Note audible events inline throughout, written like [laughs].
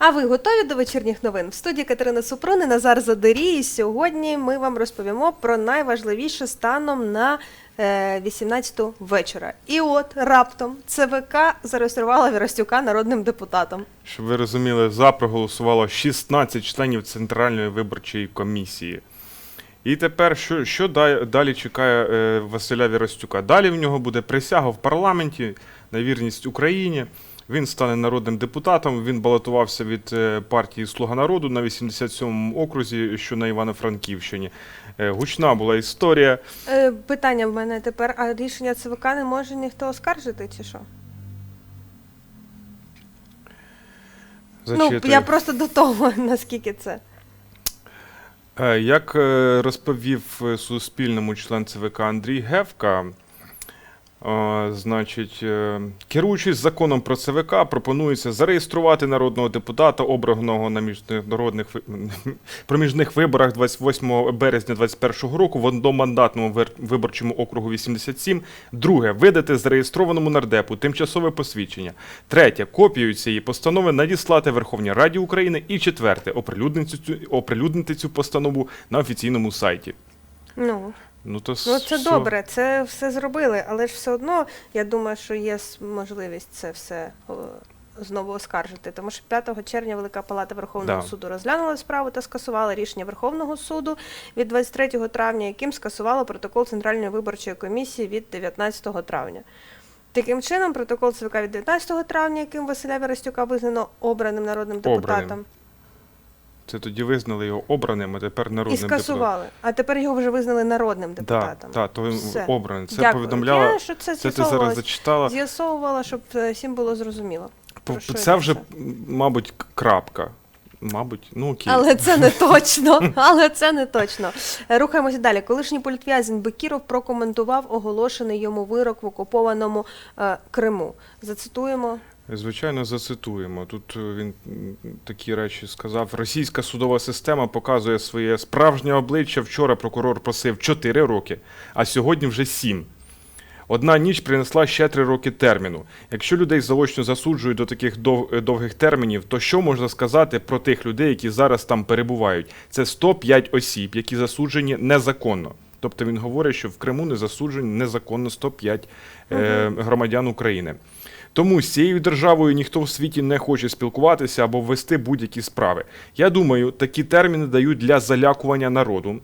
А ви готові до вечірніх новин? В студії Катерина Супрун і Назар Задорій. І сьогодні ми вам розповімо про найважливіше станом на е, 18-ту вечора. І от раптом ЦВК зареєструвала Вірастюка народним депутатом. Щоб ви розуміли, за проголосувало 16 членів Центральної виборчої комісії. І тепер що, що далі чекає е, Василя Віростюка? Далі в нього буде присяга в парламенті на вірність Україні. Він стане народним депутатом. Він балотувався від е, партії Слуга народу на 87-му окрузі, що на Івано-Франківщині. Е, Гучна була історія. Е, питання в мене тепер: а рішення ЦВК не може ніхто оскаржити, чи що? Ну, я просто до того, [laughs] наскільки це. Як розповів Суспільному член ЦВК Андрій Гевка, значить, е, керуючись законом про ЦВК, пропонується зареєструвати народного депутата, обраного на міжнародних [laughs] проміжних виборах 28 березня 2021 року в одномандатному виборчому округу 87. Друге, видати зареєстрованому нардепу тимчасове посвідчення. Третє, копію цієї постанови надіслати Верховній Раді України. І четверте, оприлюднити цю, оприлюднити цю постанову на офіційному сайті. Ну, Ну, то Ну, це все. добре, це все зробили, але ж все одно я думаю, що є с- можливість це все знову оскаржити. Тому що 5 червня Велика Палата Верховного Да. суду розглянула справу та скасувала рішення Верховного суду від 23 травня, яким скасувало протокол Центральної виборчої комісії від 19 травня. Таким чином, протокол ЦВК від 19 травня, яким Василя Верестюка визнано обраним народним Обраним. депутатом, Це тоді визнали його обраним, а тепер і народним депутатом. скасували. А тепер його вже визнали народним Так, депутатом. так, то він Все. обраний. Це Дякую. повідомляла. Я, що це Це ти зараз зачитала. З'ясовувала, щоб е, всім було зрозуміло. Що Це вже, мабуть, крапка. Мабуть, ну окей. Але це не [laughs] точно. Але це не точно. Рухаємося далі. Колишній політв'язень Бекіров прокоментував оголошений йому вирок в окупованому е, Криму. Зацитуємо. Звичайно, зацитуємо. Тут е, він такі речі сказав: Російська судова система показує своє справжнє обличчя. Вчора прокурор просив 4 роки, а сьогодні вже 7. Одна ніч принесла ще 3 роки терміну. Якщо людей заочно засуджують до таких дов- е, довгих термінів, то що можна сказати про тих людей, які зараз там перебувають? Це 105 осіб, які засуджені незаконно. Тобто він говорить, що в Криму не засуджені незаконно 105 е, громадян України. Тому з цією державою ніхто в світі не хоче спілкуватися або вести будь-які справи. Я думаю, такі терміни дають для залякування народу.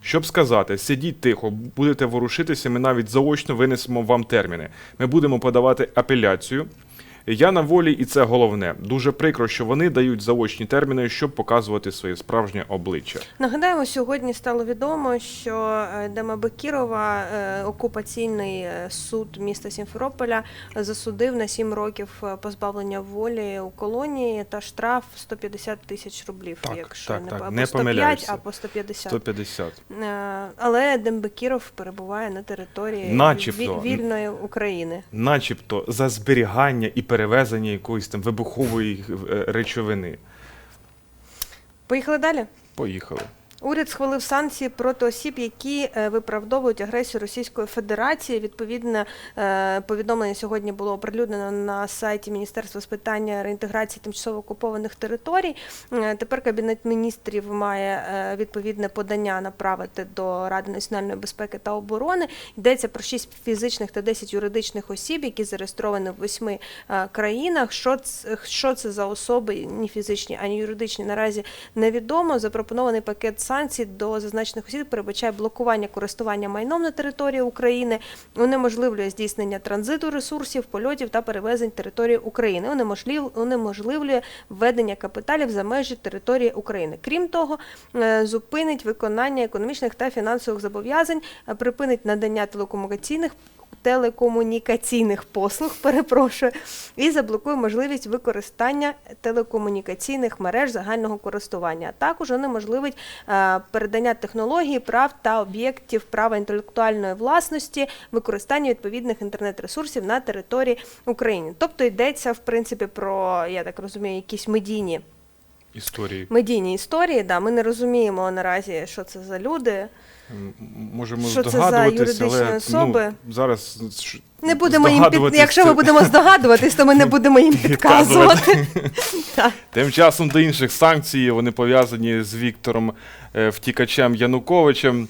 Щоб сказати, сидіть тихо, будете ворушитися, ми навіть заочно винесемо вам терміни. Ми будемо подавати апеляцію. Я на волі, і це головне. Дуже прикро, що вони дають заочні терміни, щоб показувати своє справжнє обличчя. Нагадаємо, сьогодні стало відомо, що е, Дема Бекірова, е, окупаційний е, суд міста Сімферополя, засудив на 7 років позбавлення волі у колонії та штраф 150 тисяч рублів, Так, якщо так, не, так, або не 105, помиляюся. або 150. 150. Е, Але Дембекіров перебуває на території Начебто. вільної України. Начебто за зберігання і перевезення якоїсь там вибухової е, речовини. Поїхали далі. Поїхали. Уряд схвалив санкції проти осіб, які е, виправдовують агресію Російської Федерації. Відповідне е, повідомлення сьогодні було оприлюднено на сайті Міністерства з питання реінтеграції тимчасово окупованих територій. Е, Тепер Кабінет міністрів має відповідне подання направити до Ради національної безпеки та оборони. Йдеться про 6 фізичних та 10 юридичних осіб, які зареєстровані в восьми країнах. Що це, що це за особи, ні фізичні, ані юридичні наразі невідомо. Запропонований пакет санкцій до зазначених осіб передбачає блокування користування майном на території України, унеможливлює здійснення транзиту ресурсів, польотів та перевезень території України, унеможлив- унеможливлює введення капіталів за межі території України. Крім того, е, зупинить виконання економічних та фінансових зобов'язань, е, припинить надання телекомунікаційних телекомунікаційних послуг, [laughs] перепрошую, і заблокує можливість використання телекомунікаційних мереж загального користування. А також унеможливить е, передання технологій, прав та об'єктів права інтелектуальної власності, використання відповідних інтернет-ресурсів на території України. Тобто йдеться в принципі про, я так розумію, якісь медійні історії. медійні історії. Да, ми не розуміємо наразі, що це за люди. Можемо Що це за здогадуватися, але особи? Ну, зараз Не будемо їм під... Якщо ми будемо здогадуватись, то ми не будемо їм [laughs] підказувати. [laughs] Тим часом до інших санкцій вони пов'язані з Віктором е, Втікачем Януковичем.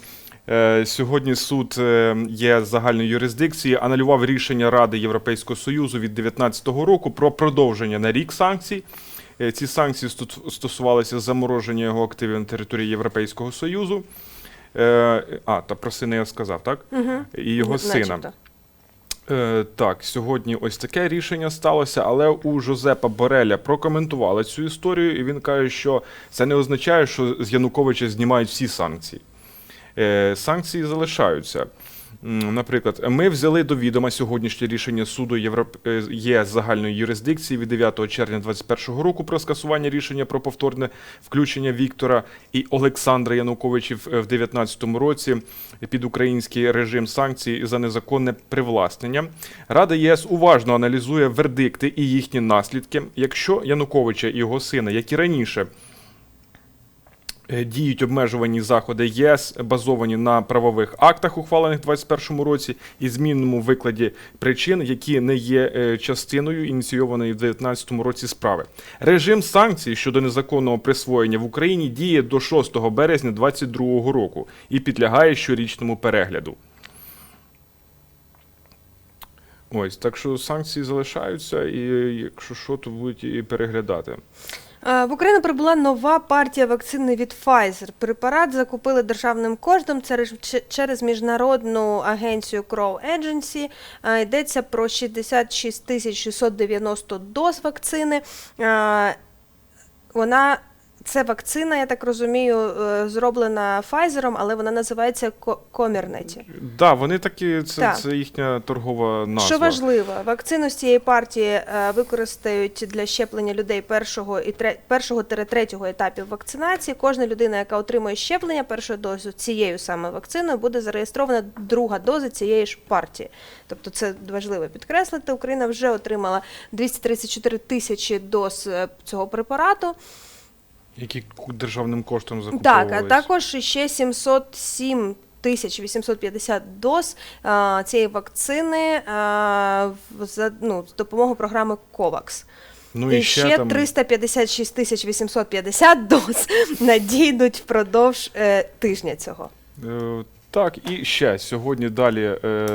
Е, Сьогодні суд е, є загальної юрисдикції, анулював рішення Ради Європейського Союзу від 2019 року про продовження на рік санкцій. Е, Ці санкції стосувалися замороження його активів на території Європейського Союзу. Е, А, та про сина я сказав, так? Мгм. І його сина. Е, так, сьогодні ось таке рішення сталося, але у Жозепа Бореля прокоментували цю історію, і він каже, що це не означає, що з Януковича знімають всі санкції. Е, санкції залишаються. Наприклад, ми взяли до відома сьогоднішнє рішення суду Європ... е, ЄС загальної юрисдикції від 9 червня 2021 року про скасування рішення про повторне включення Віктора і Олександра Януковичів е, в 2019 році під український режим санкцій за незаконне привласнення. Рада ЄС уважно аналізує вердикти і їхні наслідки. Якщо Януковича і його сина, як і раніше, Діють обмежувані заходи ЄС, базовані на правових актах, ухвалених у 2021 році, і змінному викладі причин, які не є е, частиною ініційованої в 2019 році справи. Режим санкцій щодо незаконного присвоєння в Україні діє до 6 березня 2022 року і підлягає щорічному перегляду. Ось так що санкції залишаються, і якщо що, то будуть і переглядати. Е, В Україну прибула нова партія вакцини від Pfizer. Препарат закупили державним коштом через- міжнародну агенцію Crow Agency. Е, Йдеться про 66 тисяч 690 доз вакцини. Е, Вона це вакцина, я так розумію, е, зроблена Pfizer, але вона називається Ко- Комірнеті. Да, вони такі, це, Так. це їхня торгова назва. Що важливо, вакцину з цієї партії е, використають для щеплення людей першого і тре- першого третього етапів вакцинації. Кожна людина, яка отримує щеплення першою дозу цією саме вакциною, буде зареєстрована друга доза цієї ж партії. Тобто це важливо підкреслити. Україна вже отримала 234 тисячі доз е, цього препарату. Які державним коштом Так, а також ще 707 тисяч 850 доз а, цієї вакцини а, в- за ну, з допомогою програми COVAX. ну, і, ще, там, 356 тисяч 850 доз [laughs] надійдуть впродовж е, тижня цього. Е, Так, і ще сьогодні далі е,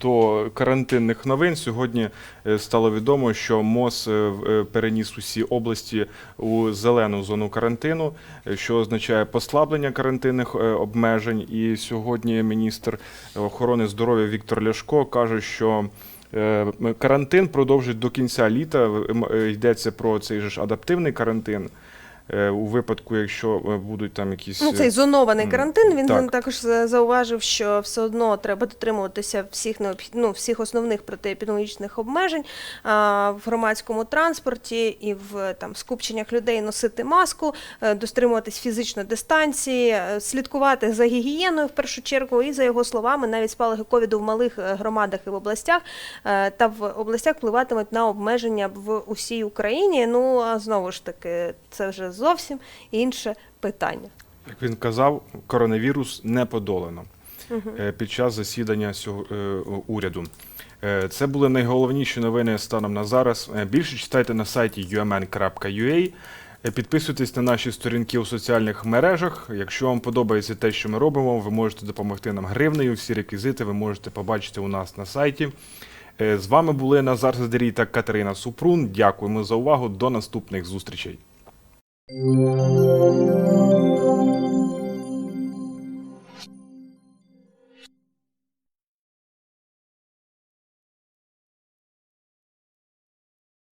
до карантинних новин. Сьогодні е, стало відомо, що МОЗ е, переніс усі області у зелену зону карантину, що означає послаблення карантинних обмежень. І сьогодні міністр охорони здоров'я Віктор Ляшко каже, що карантин продовжить до кінця літа. Йдеться про цей же ж адаптивний карантин. Е, У випадку, якщо е, будуть там якісь Ну, е, цей зонований карантин. Він так. також за- зауважив, що все одно треба дотримуватися всіх необх... ну, всіх основних протиепідемічних обмежень а, в громадському транспорті і в там скупченнях людей носити маску, дотримуватись фізичної дистанції, слідкувати за гігієною в першу чергу. І за його словами, навіть спалахи ковіду в малих громадах і в областях та в областях впливатимуть на обмеження в усій Україні. Ну а знову ж таки, це вже зовсім інше питання. Як він казав, коронавірус не подолано е, під час засідання сього- е, уряду. Е, Це були найголовніші новини станом на зараз. Більше читайте на сайті umn.ua. Підписуйтесь на наші сторінки у соціальних мережах. Якщо вам подобається те, що ми робимо, ви можете допомогти нам гривнею. Всі реквізити ви можете побачити у нас на сайті. З вами були Назар Задерій та Катерина Супрун. Дякуємо за увагу. До наступних зустрічей. Música